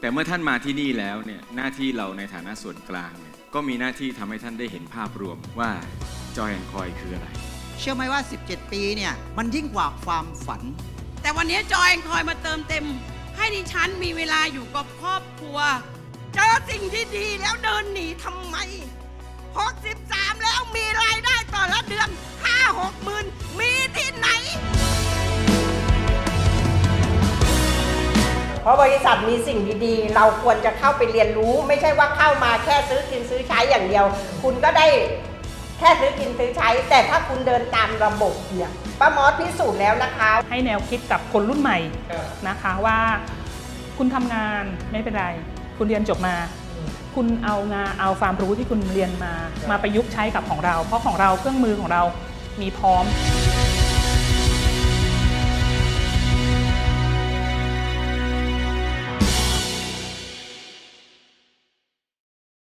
แต่เมื่อท่านมาที่นี่แล้วเนี่ยหน้าที่เราในฐานะส่วนกลางเนี่ยก็มีหน้าที่ทำให้ท่านได้เห็นภาพรวมว่าจอยแอนคอยคืออะไร เชื่อไหมว่า 17 ปีเนี่ย มันยิ่งกว่าความฝัน แต่วันนี้จอยคอยมาเติมเต็ม ให้ดิฉันมีเวลาอยู่กับครอบครัว เจอสิ่งที่ดีแล้วเดินหนีทำไม 63 เพราะบริษัทมีสิ่งดีๆ เราควรจะเข้าไปเรียนรู้ ไม่ใช่ว่าเข้ามาแค่ซื้อกินซื้อใช้อย่างเดียว คุณก็ได้แค่ซื้อกินซื้อใช้ แต่ถ้าคุณเดินตามระบบเนี่ยป้ามอสพิสูจน์แล้วนะคะ ให้แนวคิดกับคนรุ่นใหม่นะคะว่า คุณทำงานไม่เป็นไร คุณเรียนจบมา คุณเอางานเอาความรู้ที่คุณเรียนมา มาประยุกต์ใช้กับของเรา เพราะของเราเครื่องมือของเรามีพร้อม